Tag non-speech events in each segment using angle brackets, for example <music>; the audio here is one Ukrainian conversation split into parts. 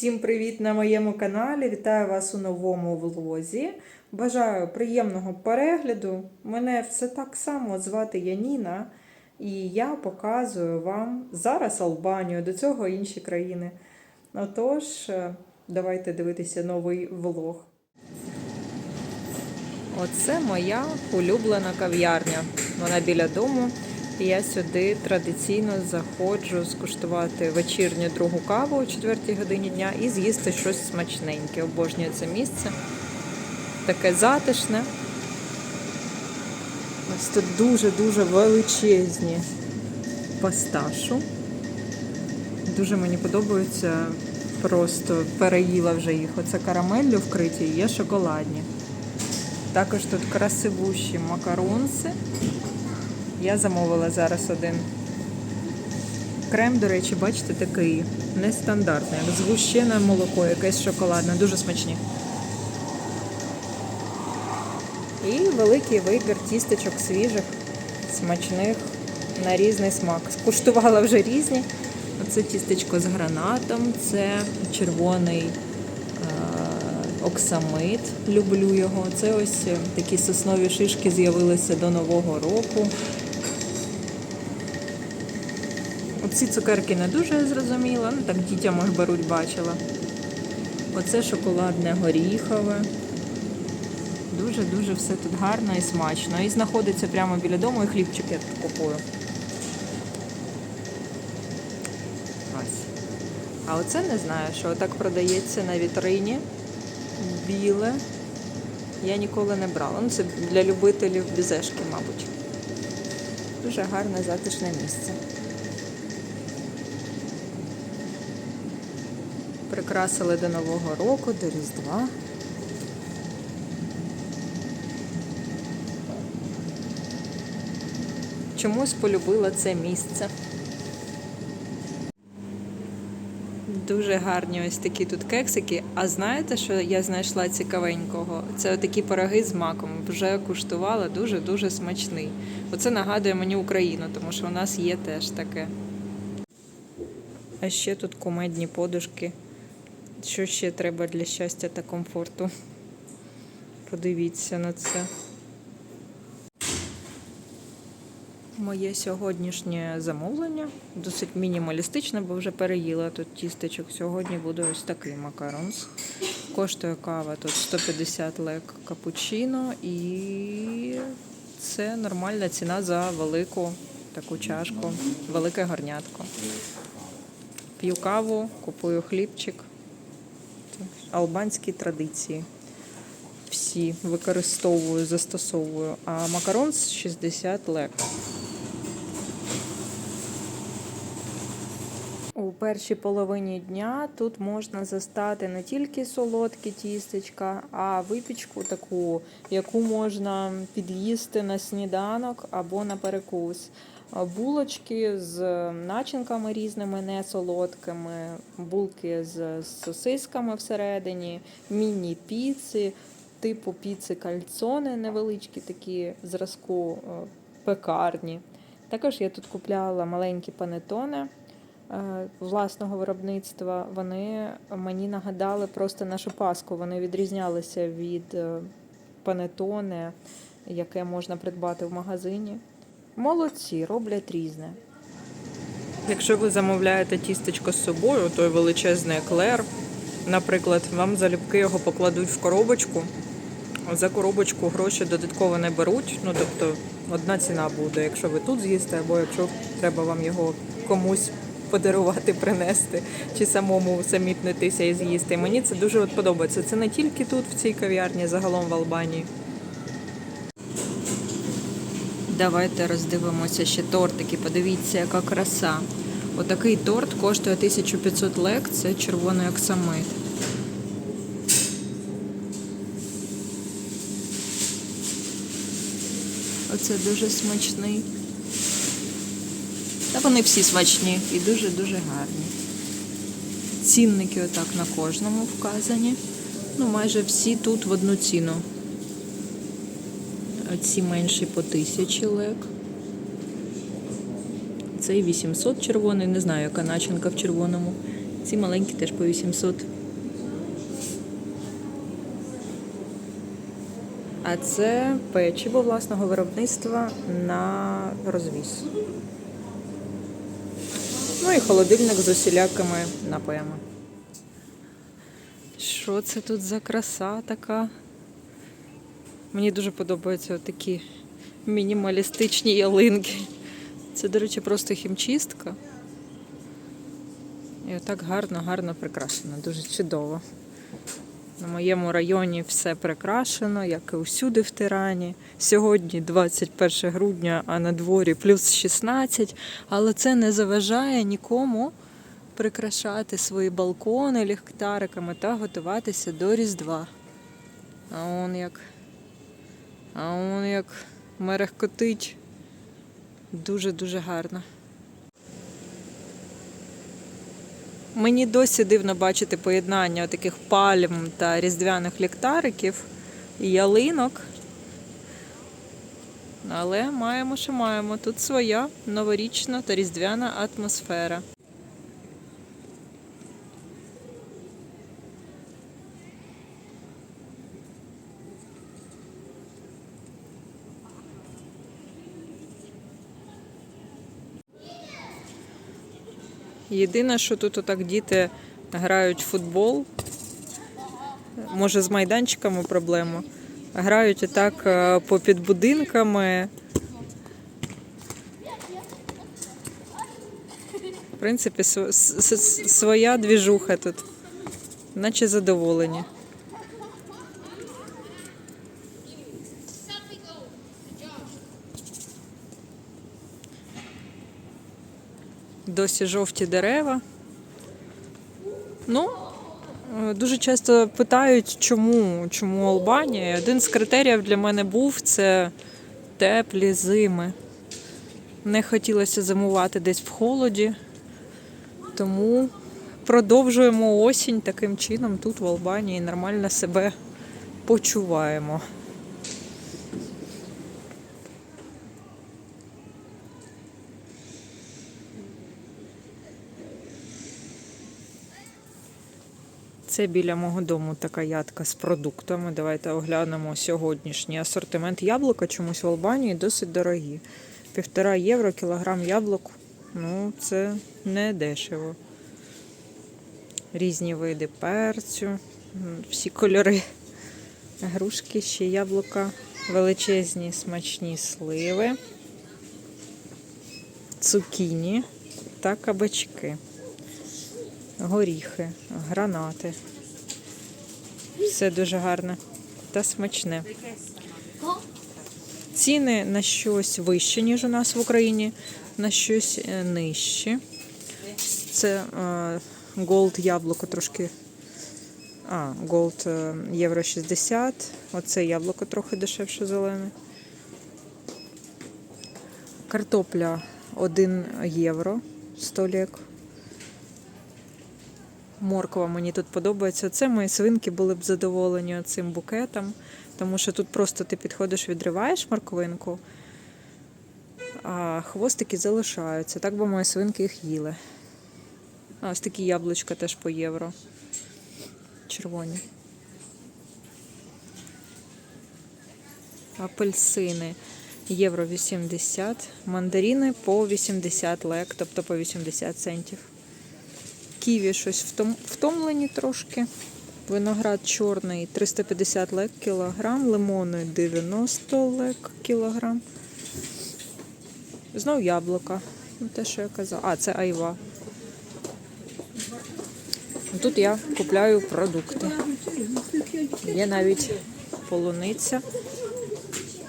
Всім привіт на моєму каналі. Вітаю вас у новому влозі. Бажаю приємного перегляду. Мене все так само звати Яніна, і я показую вам зараз Албанію, до цього інші країни. Отож, е, давайте дивитися новий влог. Оце моя улюблена кав'ярня. Вона біля дому. І я сюди традиційно заходжу скуштувати вечірню другу каву о 4 годині дня і з'їсти щось смачненьке. Обожнюю це місце. Таке затишне. Ось тут дуже-дуже величезні пасташу. Дуже мені подобаються. Просто переїла вже їх. Оце карамеллю вкриті, і є шоколадні. Також тут красивущі макаронси. Я замовила зараз один. Крем, до речі, бачите, такий нестандартний, як згущене молоко, якесь шоколадне, дуже смачні. І великий вибір тістечок свіжих, смачних на різний смак. Скуштувала вже різні. Оце тістечко з гранатом, це червоний е, оксамит, люблю його. Це ось такі соснові шишки з'явилися до Нового року. Оці цукерки не дуже зрозуміла, ну так дітям їх беруть, бачила. Оце шоколадне горіхове. Дуже-дуже все тут гарно і смачно. І знаходиться прямо біля дому, і хлібчик я тут купую. Ось. А оце не знаю, що так продається на вітрині. Біле. Я ніколи не брала. Ну, це для любителів бізешки, мабуть. Дуже гарне затишне місце. Прикрасили до Нового року, до Різдва. Чомусь полюбила це місце. Дуже гарні ось такі тут кексики. А знаєте, що я знайшла цікавенького? Це такі пироги з маком. Вже куштувала дуже-дуже смачний. Оце нагадує мені Україну, тому що у нас є теж таке. А ще тут кумедні подушки. Що ще треба для щастя та комфорту? Подивіться на це. Моє сьогоднішнє замовлення досить мінімалістичне, бо вже переїла тут тістечок. Сьогодні буде ось такий макаронс. Коштує кава тут 150 лек капучино, і це нормальна ціна за велику таку чашку, велике горнятко. П'ю каву, купую хлібчик. Албанські традиції. Всі використовую, застосовую. А макаронс 60 лек. У першій половині дня тут можна застати не тільки солодкі тістечка, а випічку таку, яку можна під'їсти на сніданок або на перекус. Булочки з начинками різними, не солодкими, булки з сосисками всередині, міні-піци, типу піци кальцони невеличкі, такі зразку е, пекарні. Також я тут купляла маленькі панетони е, власного виробництва. Вони мені нагадали просто нашу паску. Вони відрізнялися від е, панетоне, яке можна придбати в магазині. Молодці, роблять різне. Якщо ви замовляєте тістечко з собою, той величезний еклер, наприклад, вам залюбки його покладуть в коробочку. За коробочку гроші додатково не беруть. Ну тобто одна ціна буде, якщо ви тут з'їсте, або якщо треба вам його комусь подарувати, принести, чи самому самітнитися і з'їсти. Мені це дуже подобається. Це не тільки тут, в цій кав'ярні, загалом в Албанії. Давайте роздивимося ще тортики. Подивіться, яка краса. Отакий торт коштує 1500 лек, це червоний оксамит. Оце дуже смачний. Та вони всі смачні і дуже-дуже гарні. Цінники отак на кожному вказані. Ну, майже всі тут в одну ціну. Оці менші по тисячі лек. Цей 800 червоний, не знаю, яка начинка в червоному. Ці маленькі теж по 800. А це печиво власного виробництва на розвіз. Ну і холодильник з усілякими напоями. Що це тут за краса така? Мені дуже подобаються такі мінімалістичні ялинки. Це, до речі, просто хімчистка. І отак гарно, гарно прикрашено, дуже чудово. На моєму районі все прикрашено, як і усюди в Тирані. Сьогодні 21 грудня, а на дворі плюс 16. Але це не заважає нікому прикрашати свої балкони ліхтариками та готуватися до Різдва. А он як. А он як мерехкотить. Дуже-дуже гарно. Мені досі дивно бачити поєднання таких пальм та різдвяних ліхтариків і ялинок. Але маємо, що маємо. Тут своя новорічна та різдвяна атмосфера. Єдине, що тут отак діти грають в футбол. Може, з майданчиками проблема. Грають отак по попід будинками. В принципі, своя двіжуха тут. Наче задоволені. Досі жовті дерева. Ну, е, дуже часто питають, чому, чому Албанія. Один з критеріїв для мене був це теплі зими. Не хотілося зимувати десь в холоді, тому продовжуємо осінь таким чином тут в Албанії нормально себе почуваємо. Це біля мого дому така ядка з продуктами. Давайте оглянемо сьогоднішній асортимент яблука. Чомусь в Албанії досить дорогі. Півтора євро кілограм яблук. Ну, це не дешево. Різні види перцю, всі кольори. Грушки, ще яблука, величезні смачні сливи, цукіні та кабачки горіхи, гранати. Все дуже гарне та смачне. Ціни на щось вищі, ніж у нас в Україні, на щось е, нижчі. Це голд яблуко трошки. А, голд євро 60. Оце яблуко трохи дешевше зелене. Картопля 1 євро 100 лек. Морква мені тут подобається. Це мої свинки були б задоволені цим букетом, тому що тут просто ти підходиш, відриваєш морквинку, а хвостики залишаються. Так би мої свинки їх їли. А ось такі яблучка теж по євро. Червоні. Апельсини євро 80, мандаріни по 80 лек, тобто по 80 центів. Ківі щось втом, втомлені трошки. Виноград чорний 350 лек кілограм, лимони 90 лек кілограм. Знов яблука. Ну, те, що я казала. А, це айва. Тут я купляю продукти. Є навіть полуниця.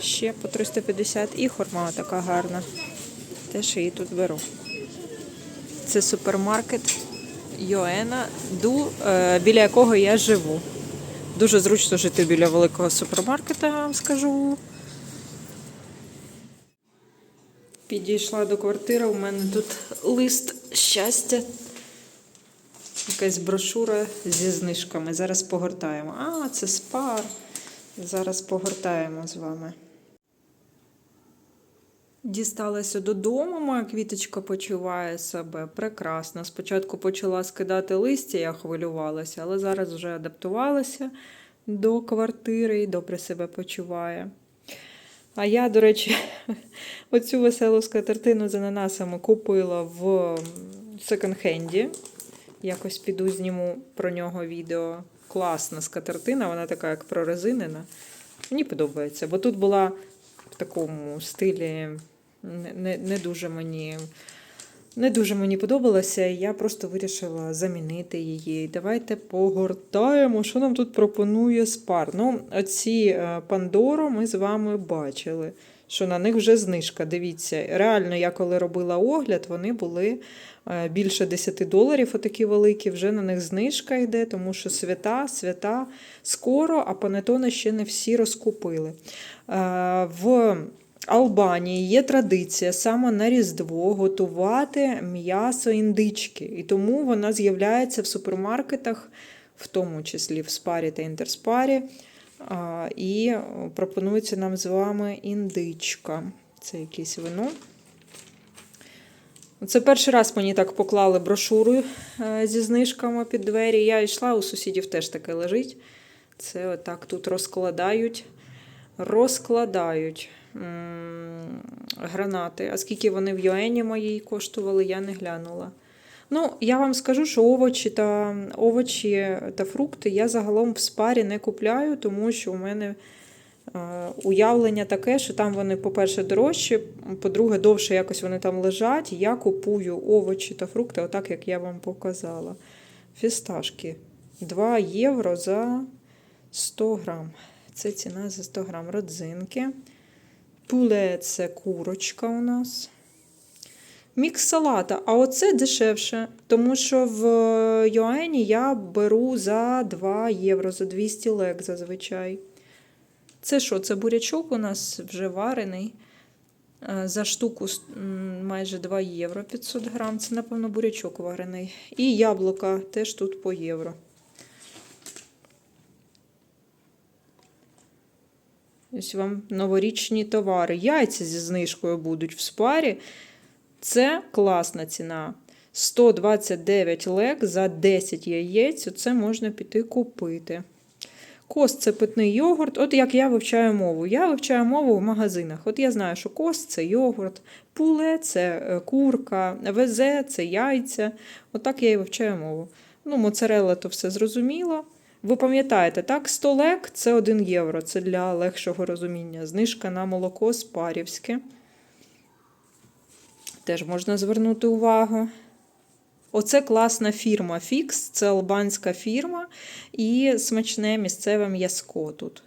Ще по 350 і хурма така гарна. Теж її тут беру. Це супермаркет Йоена, ду, е, біля якого я живу. Дуже зручно жити біля великого супермаркета, вам скажу. Підійшла до квартири, у мене тут лист щастя. Якась брошура зі знижками. Зараз погортаємо. А, це спар. Зараз погортаємо з вами. Дісталася додому, моя квіточка почуває себе прекрасно. Спочатку почала скидати листя, я хвилювалася, але зараз вже адаптувалася до квартири і добре себе почуває. А я, до речі, <laughs> оцю веселу скатертину з ананасами купила в секонд-хенді. Якось піду зніму про нього відео. Класна скатертина, вона така, як прорезинена. Мені подобається, бо тут була в такому стилі не, не, дуже мені. Не дуже мені подобалося, я просто вирішила замінити її. Давайте погортаємо, що нам тут пропонує спар. Ну, оці е, Пандоро ми з вами бачили, що на них вже знижка. Дивіться, реально, я коли робила огляд, вони були е, більше 10 доларів, отакі великі. Вже на них знижка йде, тому що свята, свята скоро, а панетони ще не всі розкупили. Е, В Албанії є традиція саме на Різдво готувати м'ясо індички, і тому вона з'являється в супермаркетах, в тому числі в спарі та інтерспарі. І пропонується нам з вами індичка. Це якесь вино. Це перший раз мені так поклали брошуру е, зі знижками під двері. Я йшла, у сусідів теж таке лежить. Це отак тут розкладають. Розкладають гранати. А скільки вони в Йоені моїй коштували, я не глянула. Ну, я вам скажу, що овочі та овочі та фрукти я загалом в спарі не купляю, тому що у мене е, уявлення таке, що там вони, по-перше, дорожчі, по-друге, довше якось вони там лежать. Я купую овочі та фрукти, отак, як я вам показала. Фісташки. 2 євро за 100 грам. Це ціна за 100 грам родзинки. Пуле це курочка у нас. Мікс салата. А оце дешевше, тому що в Йоені я беру за 2 євро, за 200 лек зазвичай. Це що? Це бурячок у нас вже варений. Е, За штуку майже 2 євро 500 грам. Це, напевно, бурячок варений. І яблука теж тут по євро. Ось вам новорічні товари. Яйця зі знижкою будуть в спарі. Це класна ціна. 129 лек за 10 яєць. Оце можна піти купити. Кост це питний йогурт. От як я вивчаю мову. Я вивчаю мову в магазинах. От я знаю, що кост це йогурт, пуле це е, курка, везе це яйця. Отак я і вивчаю мову. Ну, моцарелла то все зрозуміло. Ви пам'ятаєте, так, 100 лек це 1 євро. Це для легшого розуміння. Знижка на молоко спарівське. Теж можна звернути увагу. Оце класна фірма Fix, це албанська фірма і смачне місцеве м'язко тут.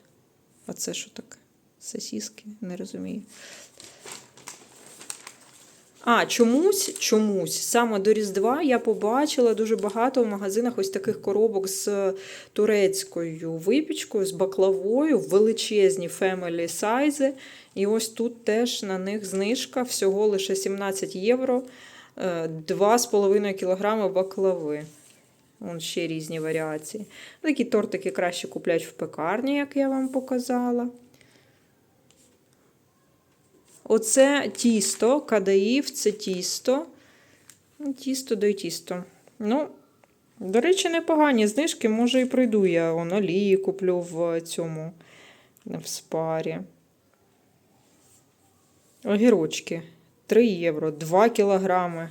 Оце що таке? Сосіски? Не розумію. А, чомусь, чомусь, саме до Різдва я побачила дуже багато в магазинах ось таких коробок з турецькою випічкою, з баклавою, величезні family сайзи. І ось тут теж на них знижка всього лише 17 євро, е, 2,5 кг баклави. Вон ще різні варіації. Такі тортики краще куплять в пекарні, як я вам показала. Оце тісто, кадаїв, це тісто. Ну, Тісто й тісто. Ну, до речі, непогані знижки. Може, і прийду я он, олії куплю в цьому в спарі. Огірочки 3 євро, 2 кілограми.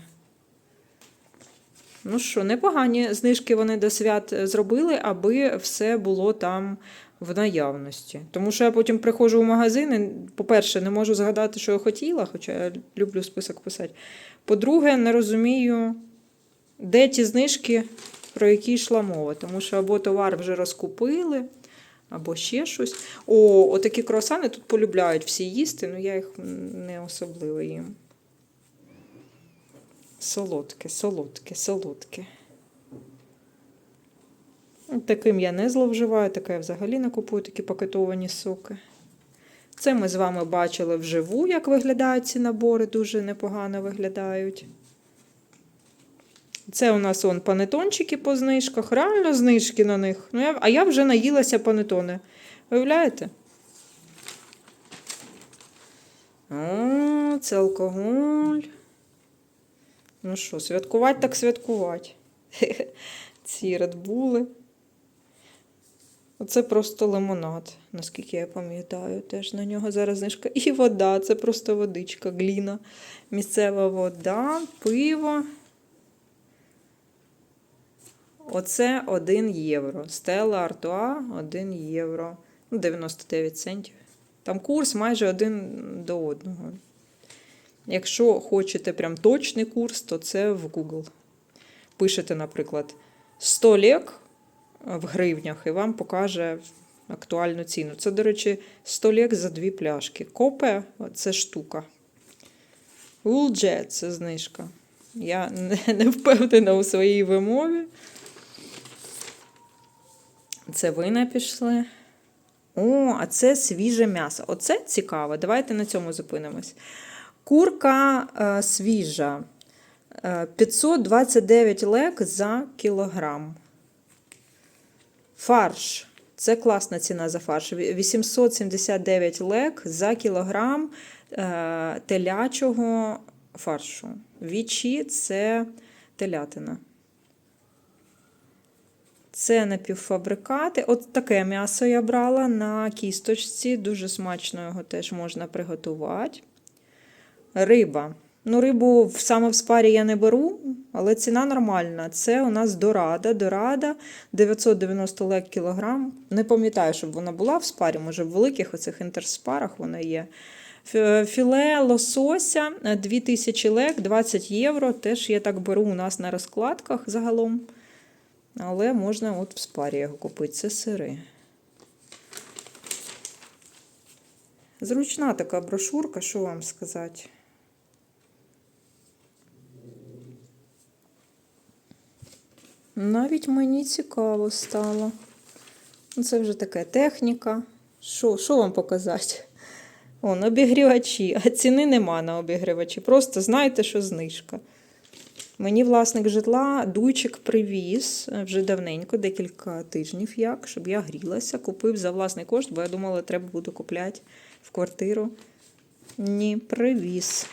Ну що, непогані знижки вони до свят зробили, аби все було там в наявності. Тому що я потім приходжу в магазин, і, по-перше, не можу згадати, що я хотіла, хоча я люблю список писати. По-друге, не розумію, де ті знижки, про які йшла мова. Тому що або товар вже розкупили, або ще щось. О, отакі круасани тут полюбляють всі їсти, але я їх не особливо їм. Солодке, солодке, солодке. Ну, Таким я не зловживаю, таке я взагалі не купую такі пакетовані соки. Це ми з вами бачили вживу, як виглядають ці набори, дуже непогано виглядають. Це у нас он панетончики по знижках, реально знижки на них. Ну, я, а я вже наїлася панетони. Виявляєте? О, це алкоголь. Ну що, святкувати так святкувати. <laughs> Ці редбули. Оце просто лимонад, наскільки я пам'ятаю. Теж на нього зараз знижка. І вода, це просто водичка, гліна. Місцева вода, пиво. Оце 1 євро. Стела Артуа 1 євро. Ну, 99 центів. Там курс майже один до одного. Якщо хочете прям точний курс, то це в Google. Пишете, наприклад, 100 лек в гривнях, і вам покаже актуальну ціну. Це, до речі, 100 лек за дві пляшки. Копе це штука. Улдже це знижка. Я не, не впевнена у своїй вимові. Це вина пішли. О, а це свіже м'ясо. Оце цікаво. Давайте на цьому зупинимось. Курка е, свіжа. Е, 529 лек за кілограм. Фарш. Це класна ціна за фарш. 879 лек за кілограм е, телячого фаршу. Вічі це телятина. Це напівфабрикати. От таке м'ясо я брала на кісточці. Дуже смачно його теж можна приготувати. Риба. Ну, рибу саме в спарі я не беру, але ціна нормальна. Це у нас дорада. Дорада 990 лек кілограм. Не пам'ятаю, щоб вона була в спарі, може в великих оцих інтерспарах вона є. Філе лосося е, 2000 лек, 20 євро. Теж я так беру у нас на розкладках загалом. Але можна от в спарі його купити. Це сири. Зручна така брошурка, що вам сказати. Навіть мені цікаво стало. Ну, Це вже така техніка. Що, що вам показати? Вон, обігрівачі, а ціни нема на обігрівачі. Просто знайте, що знижка. Мені власник житла дуйчик привіз е, вже давненько, декілька тижнів як, щоб я грілася. Купив за власний кошт, бо я думала, треба буде купляти в квартиру. Ні, привіз.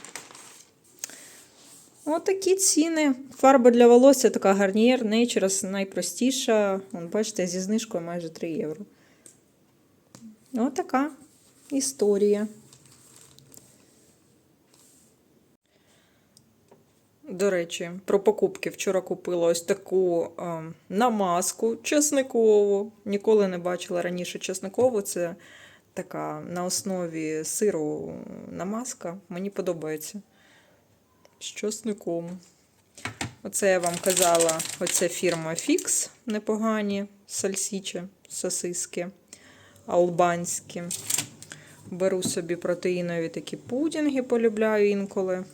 Отакі ціни. Фарба для волосся така гарнієр, Nature's найпростіша. Вон, бачите, зі знижкою майже 3 євро. Отака історія. До речі, про покупки. Вчора купила ось таку е, намазку чесникову. Ніколи не бачила раніше чесникову. Це така на основі сиру намазка. Мені подобається. З чесником. Оце я вам казала, оця фірма Fix непогані сальсічі, сосиски албанські. Беру собі протеїнові такі пудінги, полюбляю інколи.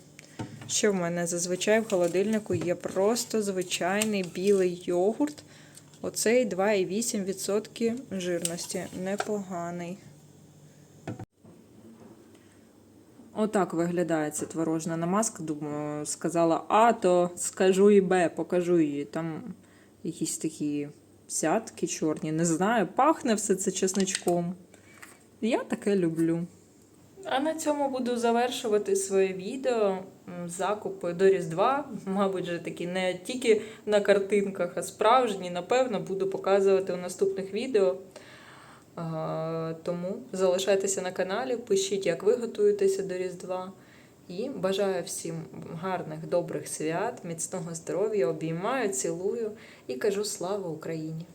Ще в мене зазвичай в холодильнику є просто звичайний білий йогурт. Оцей 2,8% жирності. Непоганий. Отак виглядає ця творожна намазка. Думаю, сказала А, то скажу і Б, покажу її. Там якісь такі сятки чорні. Не знаю, пахне все це чесничком. Я таке люблю. А на цьому буду завершувати своє відео. Закупи до Різдва, мабуть, вже такі не тільки на картинках, а справжні. Напевно, буду показувати у наступних відео. Тому залишайтеся на каналі, пишіть, як ви готуєтеся до Різдва. І бажаю всім гарних, добрих свят, міцного здоров'я, обіймаю, цілую і кажу слава Україні!